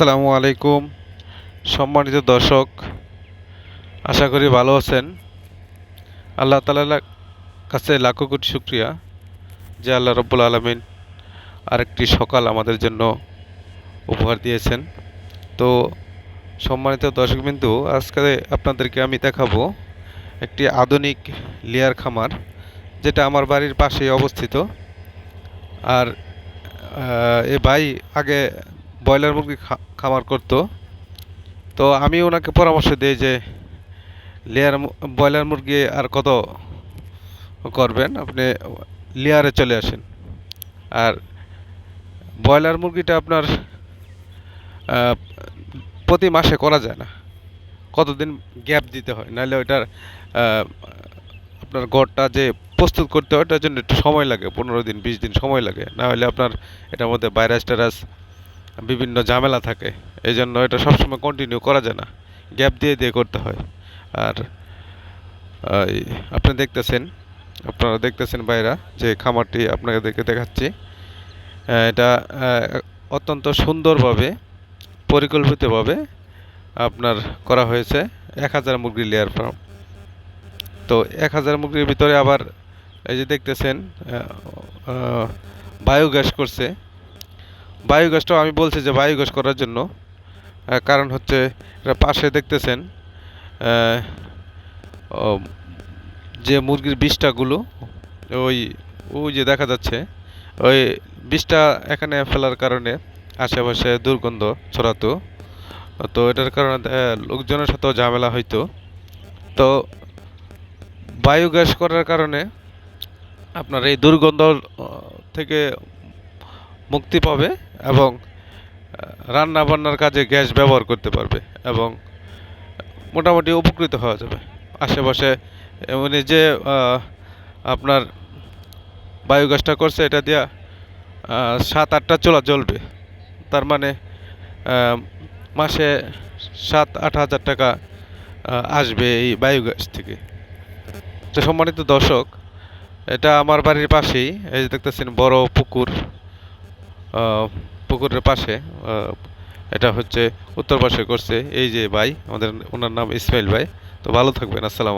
আসসালামু আলাইকুম, সম্মানিত দর্শক, আশা করি ভালো আছেন। আল্লাহ তালার কাছে লাখো কোটি শুক্রিয়া যে আল্লাহ রব্বুল আলমিন আরেকটি সকাল আমাদের জন্য উপহার দিয়েছেন। তো সম্মানিত দর্শকবিন্দু, আজকে আপনাদেরকে আমি দেখাবো একটি আধুনিক লেয়ার খামার, যেটা আমার বাড়ির পাশেই অবস্থিত। আর এ ভাই আগে ব্রয়লার মুরগি খামার করতো। তো আমি ওনাকে পরামর্শ দিই যে, লেয়ার ব্রয়লার মুরগি আর কত করবেন? আপনি লেয়ারে চলে আসেন। আর ব্রয়লার মুরগিটা আপনার প্রতি মাসে করা যায় না। কতদিন গ্যাপ দিতে হয়? নাহলে ওইটার আপনার ঘরটা যে প্রস্তুত করতে হয়, ওটার জন্য একটু সময় লাগে। পনেরো দিন, বিশ দিন সময় লাগে। না হলে আপনার এটার মধ্যে ভাইরাস টাইরাস বিভিন্ন ঝামেলা থাকে এই জন্য এটা সবসময় কন্টিনিউ করা যায় না। গ্যাপ দিয়ে দিয়ে করতে হয়। আর আপনি দেখতেছেন, আপনারা দেখতেছেন বাইরা যে খামারটি আপনাকে দেখে দেখাচ্ছি এটা অত্যন্ত সুন্দরভাবে, পরিকল্পিতভাবে আপনার করা হয়েছে এক হাজার মুরগির লেয়ার ফার্ম তো এক হাজার মুরগির ভিতরে আবার এই যে দেখতেছেন বায়োগ্যাস করছে। বায়োগ্যাসটাও আমি বলছি যে বায়োগ্যাস করার জন্য। কারণ হচ্ছে পাশে দেখতেছেন যে মুরগির বিষটাগুলো, ওই ওই যে দেখা যাচ্ছে, ওই বিষটা এখানে ফেলার কারণে আশেপাশে দুর্গন্ধ ছড়াতো। তো এটার কারণে লোকজনের সাথেও ঝামেলা হইতো। তো বায়োগ্যাস করার কারণে আপনার এই দুর্গন্ধ থেকে মুক্তি পাবে এবং রান্না বান্নার কাজে গ্যাস ব্যবহার করতে পারবে এবং মোটামুটি উপকৃত হওয়া যাবে। আশেপাশে, উনি যে আপনার বায়োগ্যাসটা করছে, এটা দিয়া সাত আটটা চোলা জ্বলবে। তার মানে মাসে সাত আট হাজার টাকা আসবে এই বায়োগ্যাস থেকে। তো সম্মানিত দর্শক, এটা আমার বাড়ির পাশেই, এই যে দেখতেছেন বড় পুকুর। পুকুরের পাশে এটা হচ্ছে উত্তর পাশে করছে এই যে ভাই, আমাদের ওনার নাম ইসমাইল ভাই। তো ভালো থাকবেন, আসসালাম